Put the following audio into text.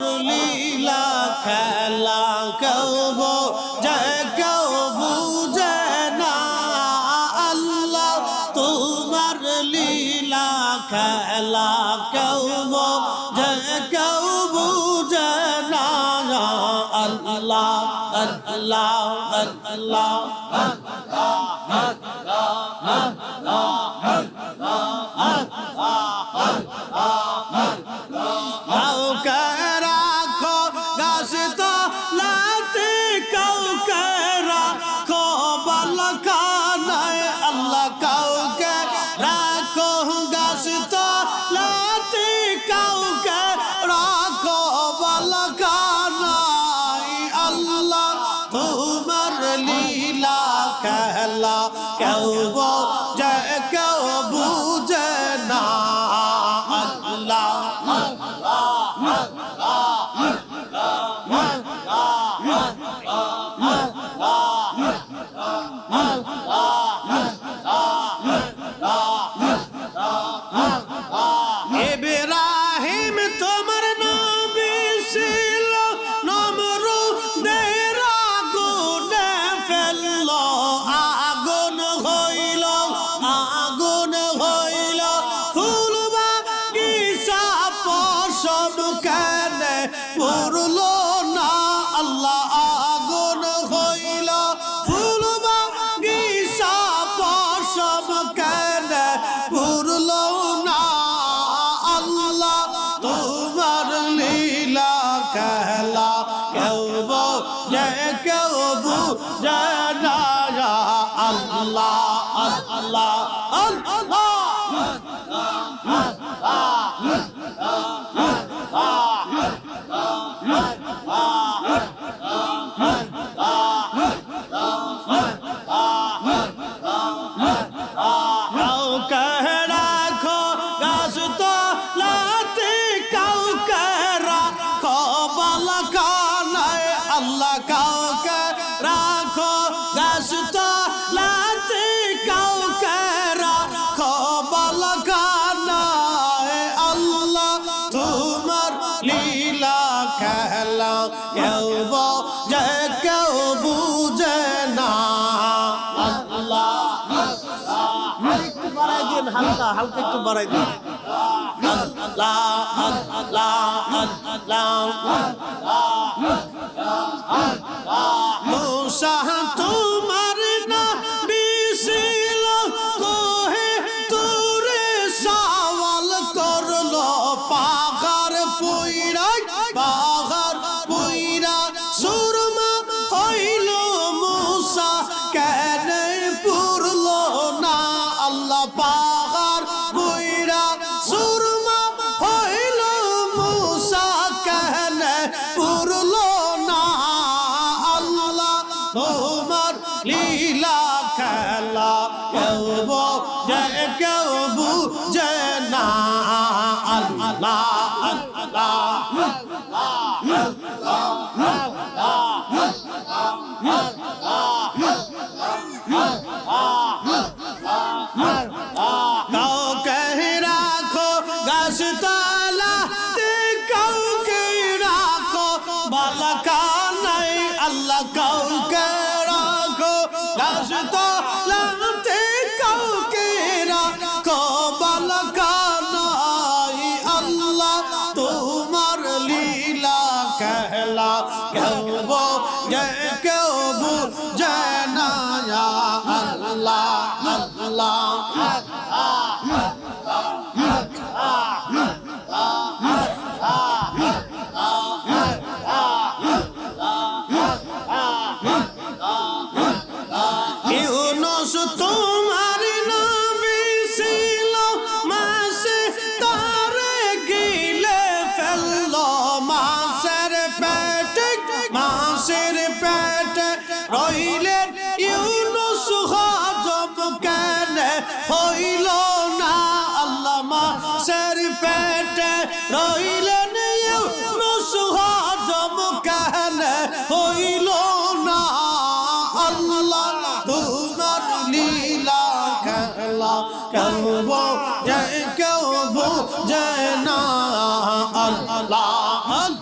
লীলা খেলা কেউ যে কেউ বুঝে না আল্লাহ। তোমার লীলা খেলা কেউ যে কেউ বুঝে না আল্লাহ আল্লাহ আল্লাহ কাউকে লীলা খেলা কেন? পুরল না আল্লাহ, আগুন হইল। ফুল বাগিচা পশম না আল্লাহ, তোমার লীলা খেলা। কেউ যে কেউ বুঝে না, আল্লাহ আল্লাহ। বালকানায় আল্লাহ কাউকে রাখো গাছ তো লাতে কাউকে রাখো বালকানায় আল্লাহ তোমার লীলা খেলা। কেউ যে কেউ বুঝে না। আল্লাহ হালকা হালকা একটু বাড়াই দিন। তোমার না, বিশিল কোহে তোরে সওয়াল করল পাগার পুইরা পাগার পুইরা সুরমা হইল মুসা, কেন পুরলো না, আল্লাহ পাগার যে কেউ বুঝে না। আল্লাহ কাউকে রাখো গাছ তালা কাউকে রাখো বালকানাই আল্লাহ কাউকে রাখো গাছ তালাতে কেউ বুঝে না আল্লাহ আল্লাহ ইউনুস তোমার রইলেন ইউনুস হজব কেন? হইল না আল্লাহ মাসের পেটে। রইলেন ইউনুস হজব কেন? হইল না আল্লাহ তোমার লীলা খেলা যে কেউ বুঝে না আল্লাহ।